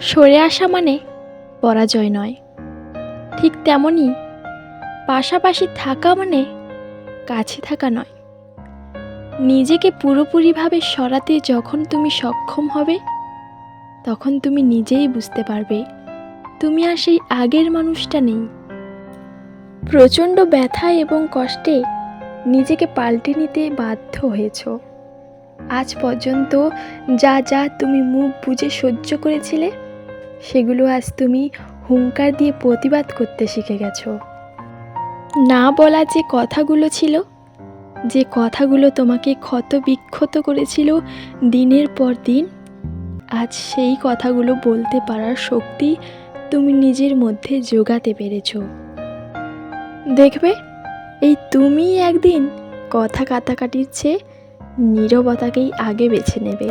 সরে আসা মানে পরাজয় নয়। ঠিক তেমনই পাশাপাশি থাকা মানে কাছে থাকা নয়। নিজেকে পুরোপুরিভাবে সরাতে যখন তুমি সক্ষম হবে, তখন তুমি নিজেই বুঝতে পারবে তুমি আর সেই আগের মানুষটা নেই। প্রচণ্ড ব্যথা এবং কষ্টে নিজেকে পাল্টে নিতে বাধ্য হয়েছ। আজ পর্যন্ত যা যা তুমি মুখ বুজে সহ্য করেছিলে সেগুলো আজ তুমি হুঙ্কার দিয়ে প্রতিবাদ করতে শিখে গেছো। না বলা যে কথাগুলো ছিল, যে কথাগুলো তোমাকে ক্ষত বিক্ষত করেছিল দিনের পর দিন, আজ সেই কথাগুলো বলতে পারার শক্তি তুমি নিজের মধ্যে যোগাতে পেরেছ। দেখবে, এই তুমি একদিন কথা কাটাকাটির চেয়ে নীরবতাকেই আগে বেছে নেবে।